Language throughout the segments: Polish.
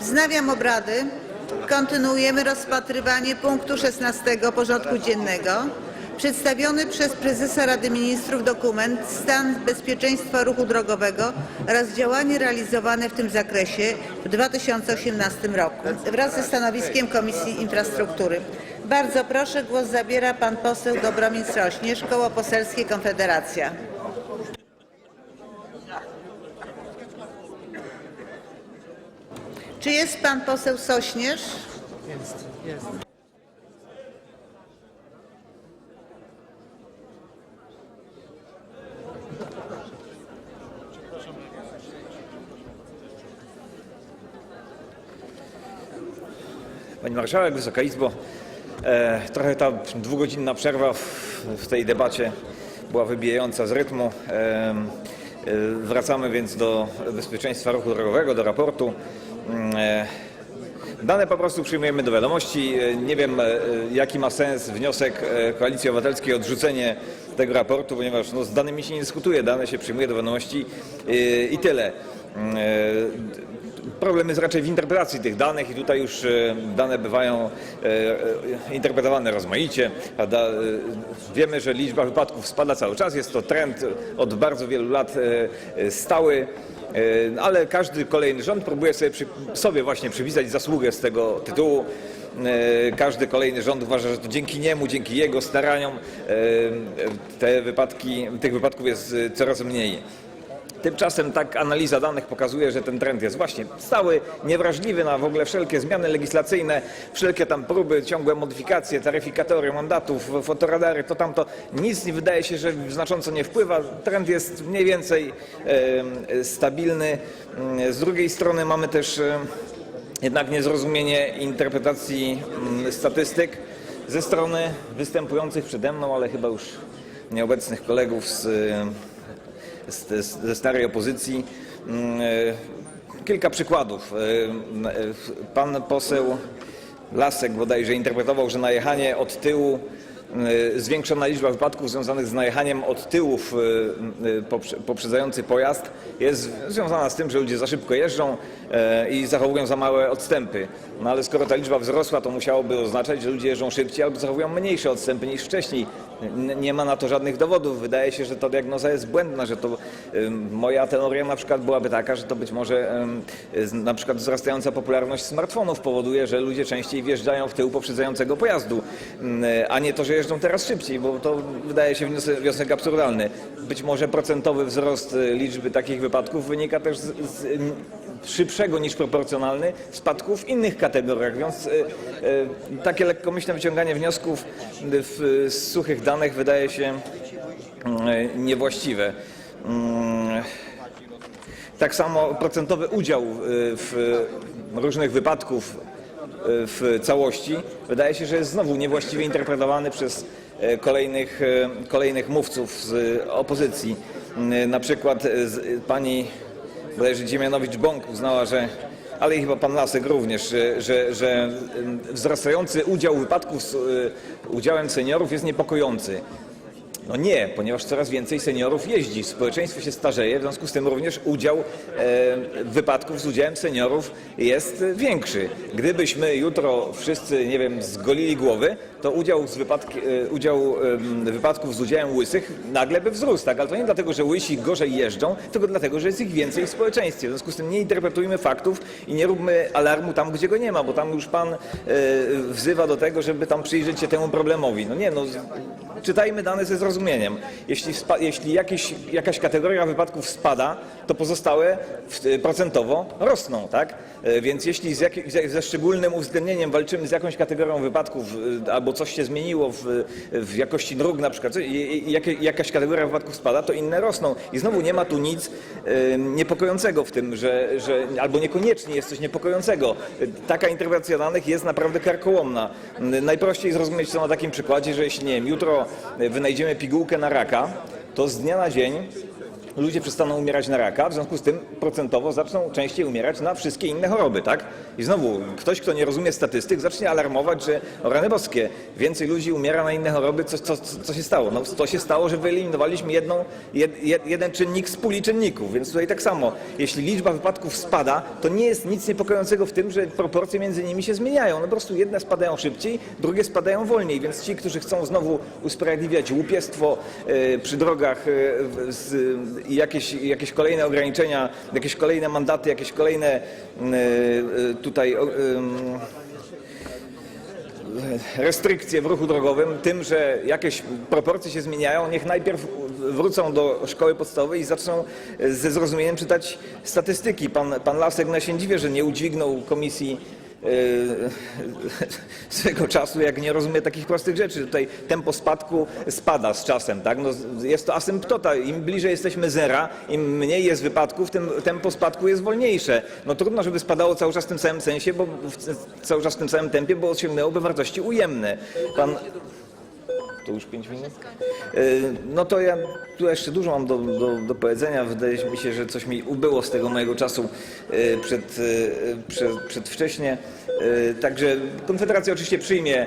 Wznawiam obrady. Kontynuujemy rozpatrywanie punktu 16 porządku dziennego. Przedstawiony przez prezesa Rady Ministrów dokument Stan bezpieczeństwa ruchu drogowego oraz działania realizowane w tym zakresie w 2018 roku wraz ze stanowiskiem Komisji Infrastruktury. Bardzo proszę, głos zabiera pan poseł Dobromir Sośnierz, Koło Poselskie Konfederacja. Czy jest pan poseł Sośnierz? Pani Marszałek, Wysoka Izbo, e, trochę ta dwugodzinna przerwa w, w tej debacie była wybijająca z rytmu. E, e, wracamy więc do bezpieczeństwa ruchu drogowego, do raportu. Mm, E, dane po prostu przyjmujemy do wiadomości. E, Nie wiem, e, jaki ma sens wniosek Koalicji Obywatelskiej o odrzucenie tego raportu, ponieważ no, z danymi się nie dyskutuje, dane się przyjmuje do wiadomości i tyle. Mm, Problem jest raczej w interpretacji tych danych i tutaj już dane bywają interpretowane rozmaicie. Wiemy, że liczba wypadków spada cały czas, jest to trend od bardzo wielu lat stały. E, Ale każdy kolejny rząd próbuje sobie, przy, sobie właśnie przypisać zasługę z tego tytułu. E, Każdy kolejny rząd uważa, że to dzięki niemu, dzięki jego staraniom e, te wypadki, tych wypadków jest coraz mniej. Tymczasem tak analiza danych pokazuje, że ten trend jest właśnie stały, niewrażliwy na w ogóle wszelkie zmiany legislacyjne, wszelkie tam próby, ciągłe modyfikacje, taryfikatory mandatów, fotoradary, to tamto. Nic nie wydaje się, że znacząco nie wpływa. Trend jest mniej więcej stabilny. Mm, Z drugiej strony mamy też jednak niezrozumienie interpretacji mm, statystyk ze strony występujących przede mną, ale chyba już nieobecnych kolegów z- ze starej opozycji. Mm, e, Kilka przykładów. E, e, Pan poseł Lasek bodajże interpretował, że najechanie od tyłu, zwiększona liczba wypadków związanych z najechaniem od tyłu w e, poprze- poprzedzający pojazd jest związana z tym, że ludzie za szybko jeżdżą i zachowują za małe odstępy. No ale skoro ta liczba wzrosła, to musiałoby oznaczać, że ludzie jeżdżą szybciej albo zachowują mniejsze odstępy niż wcześniej. Nie ma na to żadnych dowodów. Wydaje się, że ta diagnoza jest błędna, że to moja teoria na przykład byłaby taka, że to być może na przykład wzrastająca popularność smartfonów powoduje, że ludzie częściej wjeżdżają w tył poprzedzającego pojazdu, a nie to, że jeżdżą teraz szybciej, bo to wydaje się wniosek, absurdalny. Być może procentowy wzrost y, liczby takich wypadków wynika też z, z ym, szybszego niż proporcjonalny spadku w innych kategoriach, więc y, y, takie lekkomyślne wyciąganie wniosków w, z suchych danych wydaje się y, niewłaściwe. Mm, Tak samo procentowy udział y, w różnych wypadków y, w całości wydaje się, że jest znowu niewłaściwie interpretowany przez y, kolejnych, y, kolejnych mówców z opozycji. Y, Na przykład pani bodajże Dziemianowicz-Bąk uznała, że ale i chyba pan Lasek również, że, że, że wzrastający udział wypadków z udziałem seniorów jest niepokojący. No nie, ponieważ coraz więcej seniorów jeździ, społeczeństwo się starzeje, w związku z tym również udział e, wypadków z udziałem seniorów jest e, większy. Gdybyśmy jutro wszyscy, nie wiem, zgolili głowy, to udział, z e, udział em, wypadków z udziałem łysych nagle by wzrósł, tak? Ale to nie dlatego, że łysi gorzej jeżdżą, tylko dlatego, że jest ich więcej w społeczeństwie. W związku z tym nie interpretujmy faktów i nie róbmy alarmu tam, gdzie go nie ma, bo tam już pan e, wzywa do tego, żeby tam przyjrzeć się temu problemowi. No nie, no czytajmy dane ze zrozumieniem. Jeśli, spa- jeśli jakieś, jakaś kategoria wypadków spada, to pozostałe w- procentowo rosną, tak? E, Więc jeśli z jakie- ze- ze szczególnym uwzględnieniem walczymy z jakąś kategorią wypadków, e, albo coś się zmieniło w, w jakości dróg na przykład, i- jakie- jakaś kategoria wypadków spada, to inne rosną. I znowu nie ma tu nic e, niepokojącego w tym, że, że albo niekoniecznie jest coś niepokojącego. Taka interpretacja danych jest naprawdę karkołomna. Najprościej zrozumieć to na takim przykładzie, że jeśli nie wiem, jutro wynajdziemy pigułkę na raka, to z dnia na dzień ludzie przestaną umierać na raka, w związku z tym procentowo zaczną częściej umierać na wszystkie inne choroby, tak? I znowu ktoś, kto nie rozumie statystyk, zacznie alarmować, że o rany boskie, więcej ludzi umiera na inne choroby, co, co, co się stało? No to się stało, że wyeliminowaliśmy jedną, jed, jed, jeden czynnik z puli czynników, więc tutaj tak samo, jeśli liczba wypadków spada, to nie jest nic niepokojącego w tym, że proporcje między nimi się zmieniają. No po prostu jedne spadają szybciej, drugie spadają wolniej, więc ci, którzy chcą znowu usprawiedliwiać łupiestwo e, przy drogach w- z, jakieś, jakieś kolejne ograniczenia, jakieś kolejne mandaty, jakieś kolejne e, e, tutaj restrykcje w ruchu drogowym tym, że jakieś proporcje się zmieniają, niech najpierw wrócą do szkoły podstawowej i zaczną ze zrozumieniem czytać statystyki. Pan, pan Lasek na się dziwię, że nie udźwignął komisji swego czasu, jak nie rozumie takich prostych rzeczy. Tutaj tempo spadku spada z czasem, tak? No, jest to asymptota. Im bliżej jesteśmy zera, im mniej jest wypadków, tym tempo spadku jest wolniejsze. No trudno, żeby spadało cały czas w tym samym sensie, bo w, cały czas w tym samym tempie, bo osiągnęłoby wartości ujemne. Pan, to już pięć minut? Y, No to ja tu jeszcze dużo mam do, do, do powiedzenia. Wydaje mi się, że coś mi ubyło z tego mojego czasu y, przed, y, przed, przedwcześnie. Także Konfederacja oczywiście przyjmie,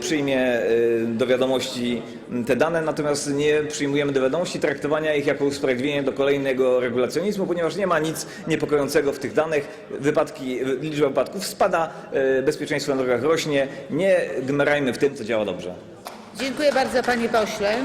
przyjmie do wiadomości te dane, natomiast nie przyjmujemy do wiadomości traktowania ich jako usprawiedliwienie do kolejnego regulacjonizmu, ponieważ nie ma nic niepokojącego w tych danych. Wypadki, liczba wypadków spada, bezpieczeństwo na drogach rośnie. Nie gmerajmy w tym, co działa dobrze. Dziękuję bardzo panie pośle.